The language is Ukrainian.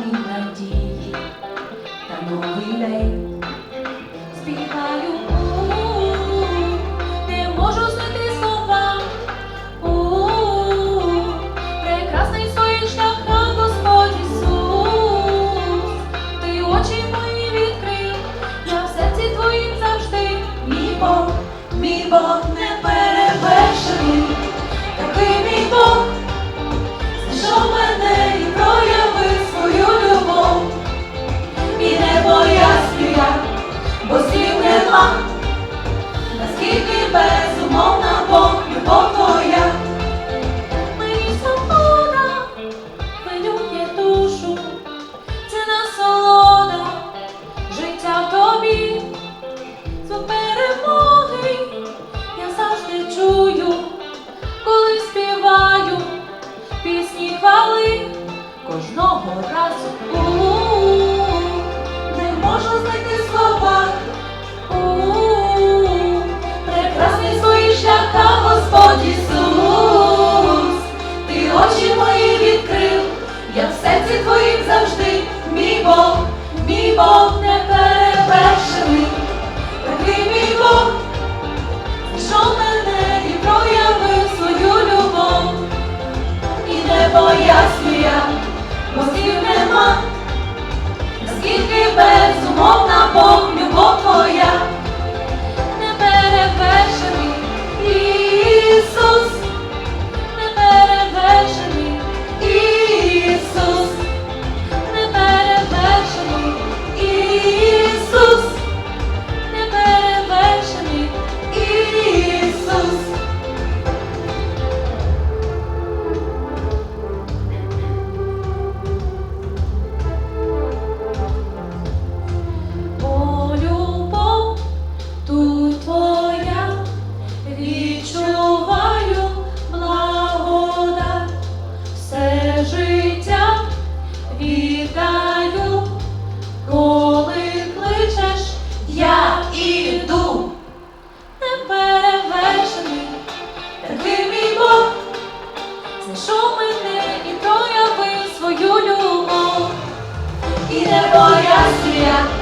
Повні надії. Та новий день співаю, слова, у прекрасний своїх шляхах Господь Ісус, ти очі мої відкрив, я в серці твоїм завжди, мій Бог, мій horroroso. знайшов мене і проявив свою любов, і не боявся.